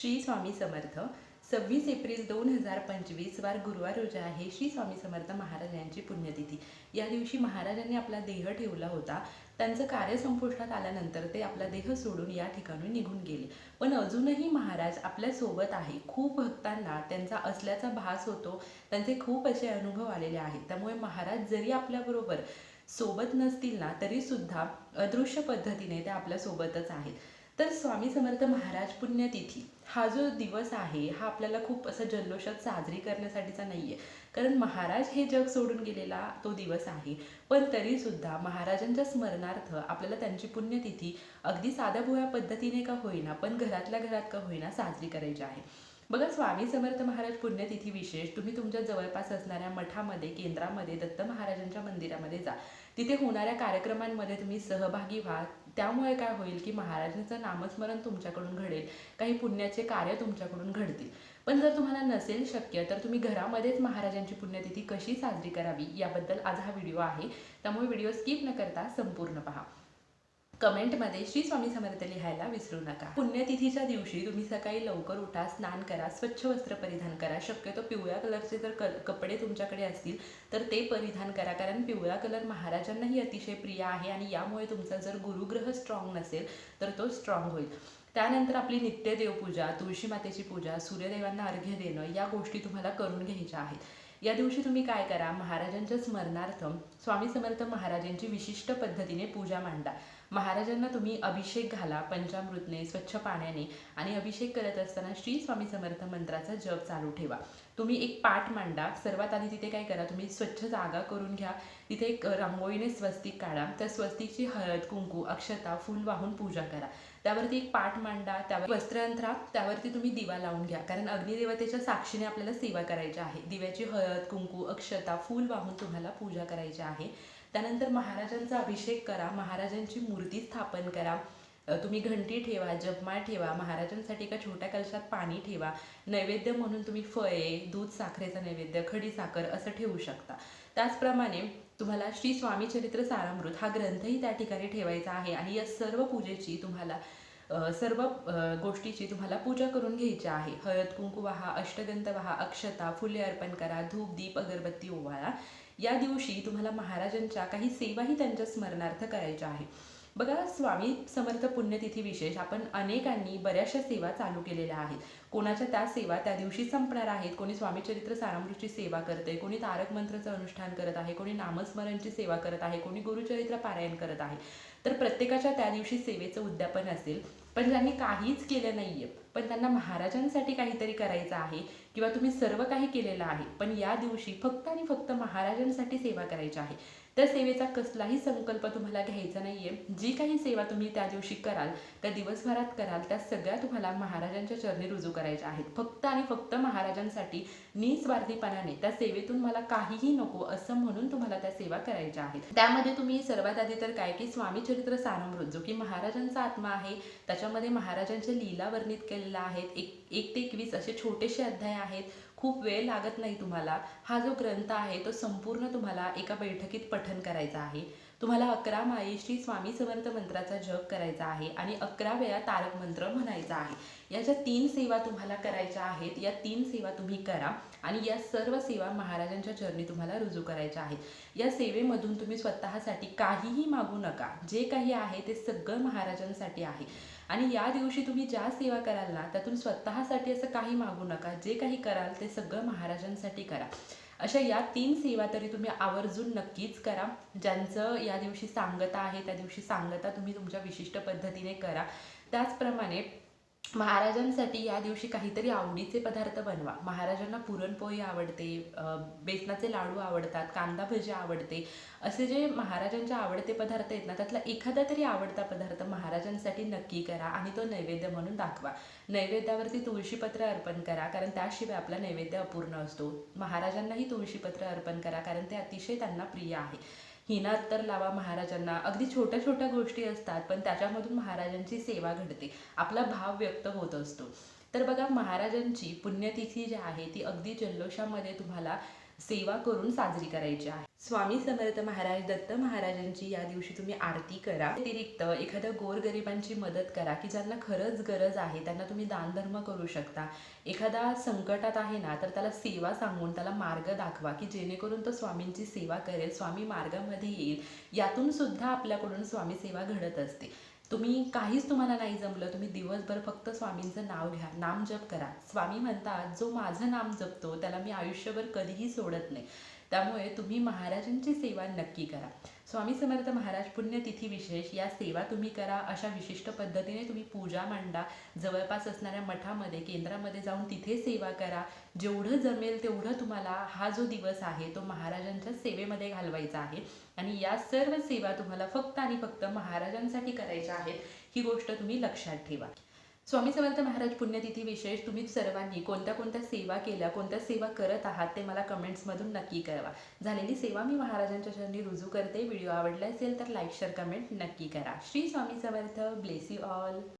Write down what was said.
श्री स्वामी समर्थ सव्वीस एप्रिल दोन हजार पंचवीस वार गुरुवार रोजी आहे श्री स्वामी समर्थ महाराजांची पुण्यतिथी. या दिवशी महाराजांनी आपला देह ठेवला होता. त्यांचं कार्य संपुष्टात आल्यानंतर ते आपला देह सोडून या ठिकाणी निघून गेले. पण अजूनही महाराज आपल्यासोबत आहे. खूप भक्तांना त्यांचा असल्याचा भास होतो. त्यांचे खूप असे अनुभव आलेले आहेत. त्यामुळे महाराज जरी आपल्याबरोबर सोबत नसतील ना तरी सुद्धा अदृश्य पद्धतीने ते आपल्या सोबतच आहेत. तर स्वामी समर्थ महाराज पुण्यतिथी हा जो दिवस आहे हा आपल्याला खूप असं जल्लोषात साजरी करण्यासाठीचा नाही आहे कारण महाराज हे जग सोडून गेलेला तो दिवस आहे. पण तरीसुद्धा महाराजांच्या स्मरणार्थ आपल्याला त्यांची पुण्यतिथी अगदी साध्या भोळ्या पद्धतीने का होईना पण घरातल्या घरात का होईना साजरी करायची आहे. बघा स्वामी समर्थ महाराज पुण्यतिथी विशेष तुम्ही तुमच्या जवळपास असणाऱ्या मठामध्ये केंद्रामध्ये दत्त महाराजांच्या मंदिरामध्ये जा. तिथे होणाऱ्या कार्यक्रमांमध्ये तुम्ही सहभागी व्हा. त्यामुळे काय होईल की महाराजांचं नामस्मरण तुमच्याकडून घडेल. काही पुण्याचे कार्य तुमच्याकडून घडतील. पण जर तुम्हाला नसेल शक्य तर तुम्ही घरामध्येच महाराजांची पुण्यतिथी कशी साजरी करावी याबद्दल आज हा व्हिडिओ आहे. त्यामुळे व्हिडिओ स्किप न करता संपूर्ण पहा. कमेंटमध्ये श्री स्वामी समर्थ लिहायला विसरू नका. पुण्यतिथीच्या दिवशी तुम्ही सकाळी लवकर उठा स्नान करा स्वच्छ वस्त्र परिधान करा. शक्यतो पिवळ्या कलरचे जर क कपडे तुमच्याकडे असतील तर ते परिधान करा. कारण पिवळा कलर महाराजांनाही अतिशय प्रिय आहे आणि यामुळे तुमचा जर गुरुग्रह स्ट्रॉंग नसेल तर तो स्ट्रॉंग होईल. त्यानंतर आपली नित्य देवपूजा तुळशी मातेची पूजा सूर्यदेवांना अर्घ्य देणं या गोष्टी तुम्हाला करून घ्यायच्या आहेत. या दिवशी तुम्ही काय करा? महाराजांच्या स्मरणार्थ स्वामी समर्थ महाराजांची विशिष्ट पद्धतीने पूजा मांडा. महाराजांना तुम्ही अभिषेक घाला पंचामृतने स्वच्छ पाण्याने आणि अभिषेक करत असताना श्री स्वामी समर्थ मंत्राचा जप चालू ठेवा. तुम्ही एक पाठ मांडा. सर्वात आधी तिथे काय करा तुम्ही स्वच्छ जागा करून घ्या. तिथे एक रांगोळीने स्वस्तिक काढा. त्या स्वस्तिकची हळद कुंकू अक्षता फुल वाहून पूजा करा. त्यावरती एक पाठ मांडा. त्यावर वस्त्र अंथरा त्यावरती तुम्ही दिवा लावून घ्या. कारण अग्निदेवतेच्या साक्षीने आपल्याला सेवा करायची आहे. दिव्याची हळद कुंकू अक्षता फुल वाहून तुम्हाला पूजा करायची आहे. त्यानंतर महाराजांचा अभिषेक करा महाराजांची मूर्ती स्थापन करा. तुम्ही घंटी ठेवा जपमाळ ठेवा महाराजांसाठी एका छोट्या कलशात पाणी ठेवा. नैवेद्य म्हणून तुम्ही फळे दूध साखरेचा नैवेद्य खडी साखर असं ठेवू शकता. त्याचप्रमाणे तुम्हाला श्री स्वामी चरित्र सारामृत हा ग्रंथही त्या ठिकाणी ठेवायचा आहे आणि या सर्व पूजेची तुम्हाला सर्व गोष्टीची तुम्हाला पूजा करून घ्यायची आहे. हळद कुंकू वाहा अष्टगंध वाहा अक्षता फुले अर्पण करा धूप दीप अगरबत्ती ओवाळा. या दिवशी तुम्हाला महाराजांच्या काही सेवाही त्यांच्या स्मरणार्थ करायच्या आहे. बघा स्वामी समर्थ पुण्यतिथी विशेष आपण अनेकांनी बऱ्याचशा सेवा चालू केलेल्या आहेत. कोणाच्या त्या सेवा त्या दिवशी संपणार आहेत? कोणी स्वामीचरित्र सारामृतची सेवा करते कोणी तारक मंत्राचं अनुष्ठान करत आहे कोणी नामस्मरणची सेवा करत आहे कोणी गुरुचरित्र पारायण करत आहे. तर प्रत्येकाच्या त्या दिवशी सेवेचं उद्यापन असेल पण ज्यांनी काहीच केलं नाहीये पण त्यांना महाराजांसाठी काहीतरी करायचं आहे किंवा तुम्ही सर्व काही केलेलं आहे पण या दिवशी फक्त आणि फक्त महाराजांसाठी सेवा करायची आहे त्या सेवेचा कसलाही संकल्प तुम्हाला घ्यायचा नाहीये. जी काही सेवा तुम्ही त्या दिवशी कराल त्या दिवसभरात कराल त्या सगळ्या तुम्हाला महाराजांच्या चरणी रुजू करायच्या आहेत. फक्त आणि फक्त महाराजांसाठी निस्वार्थीपणाने त्या सेवेतून मला काहीही नको असं म्हणून तुम्हाला त्या सेवा करायच्या आहेत. त्यामध्ये तुम्ही सर्वात आधी तर काय की स्वामी चरित्र सारामृत जो की महाराजांचा आत्मा आहे त्याच्यामध्ये महाराजांच्या लीला वर्णित केलेल्या आहेत. एक एक ते एकवीस असे छोटेसे अध्याय आहेत. खूप वेळ लागत नाही तुम्हाला. हा जो ग्रंथ आहे तो संपूर्ण तुम्हाला एका बैठकीत पठन करायचा आहे. तुम्हाला अकरा माळी श्री स्वामी समर्थ मंत्राचा जप करायचा आहे आणि अकरा वेळा तारक मंत्र म्हणायचा आहे. या ज्या तीन सेवा तुम्हाला करायच्या आहेत. या तीन सेवा तुम्ही करा आणि या सर्व सेवा महाराजांच्या चरणी तुम्हाला रुजू करायच्या आहेत. या सेवेमधून तुम्ही स्वतःसाठी काहीही मागू नका. जे काही आहे ते सगळं महाराजांसाठी आहे. आणि या दिवशी तुम्ही ज्या सेवा कराल ना त्यातून स्वतःसाठी असं काही मागू नका. जे काही कराल ते सगळं महाराजांसाठी करा. अशा या तीन सेवा तरी तुम्ही आवर्जून नक्कीच करा. ज्यांचं या दिवशी सांगता आहे त्या दिवशी सांगता तुम्ही तुमच्या विशिष्ट पद्धतीने करा. त्याचप्रमाणे महाराजांसाठी या दिवशी काहीतरी आवडीचे पदार्थ बनवा. महाराजांना पुरणपोळी आवडते बेसनाचे लाडू आवडतात कांदा भजी आवडते. असे जे महाराजांचे आवडते पदार्थ आहेत ना त्यातला एखादा तरी आवडता पदार्थ महाराजांसाठी नक्की करा आणि तो नैवेद्य म्हणून दाखवा. नैवेद्यावरती तुळशीपत्र अर्पण करा कारण त्याशिवाय आपला नैवेद्य अपूर्ण असतो. महाराजांनाही तुळशीपत्र अर्पण करा कारण ते अतिशय त्यांना प्रिय आहे. हिना तर लावा महाराजांना. अगदी छोट्या छोट्या गोष्टी असतात पण त्याच्यामधून महाराजांची सेवा घडते. आपला भाव व्यक्त होत असतो. तर बघा महाराजांची पुण्यतिथी जी आहे ती अगदी जल्लोषामध्ये तुम्हाला सेवा करून साजरी करायची आहे. स्वामी समर्थ महाराज दत्त महाराजांची या दिवशी तुम्ही आरती करा. व्यतिरिक्त एखाद्या गोरगरिबांची मदत करा की ज्यांना खरंच गरज आहे त्यांना तुम्ही दानधर्म करू शकता. एखादा संकटात आहे ना तर त्याला सेवा सांगून त्याला मार्ग दाखवा की जेणेकरून तो स्वामींची सेवा करेल स्वामी मार्गामध्ये येईल. यातून सुद्धा आपल्याकडून स्वामी सेवा घडत असते. तुम्ही काहीच तुम्हाला नाही जमलं तुम्ही दिवसभर फक्त स्वामींचं नाव घ्या नाम जप करा. स्वामी म्हणतात जो माझं नाम जपतो त्याला मी आयुष्यभर कधीही सोडत नाही. त्यामुळे तुम्ही महाराजांची सेवा नक्की करा. स्वामी समर्थ महाराज पुण्यतिथी विशेष या सेवा तुम्ही करा अशा विशिष्ट पद्धतीने तुम्ही पूजा मांडा. जवळपास असणाऱ्या मठामध्ये केंद्रामध्ये जाऊन तिथे सेवा करा. जेवढं जमेल तेवढं तुम्हाला हा जो दिवस आहे तो महाराजांच्या सेवेमध्ये घालवायचा आहे. आणि या सर्व सेवा तुम्हाला फक्त आणि फक्त महाराजांसाठी करायच्या आहेत. ही गोष्ट तुम्ही लक्षात ठेवा. स्वामी समर्थ महाराज पुण्यतिथी विशेष तुम्ही सर्वांनी कोणत्या कोणत्या सेवा केल्या कोणत्या सेवा करत आहात ते मला कमेंट्समधून नक्की कळवा. झालेली सेवा मी महाराजांच्या चरणी रुजू करते. व्हिडिओ आवडला असेल तर लाईक शेअर कमेंट नक्की करा. Shri Swami Samarth. Bless you all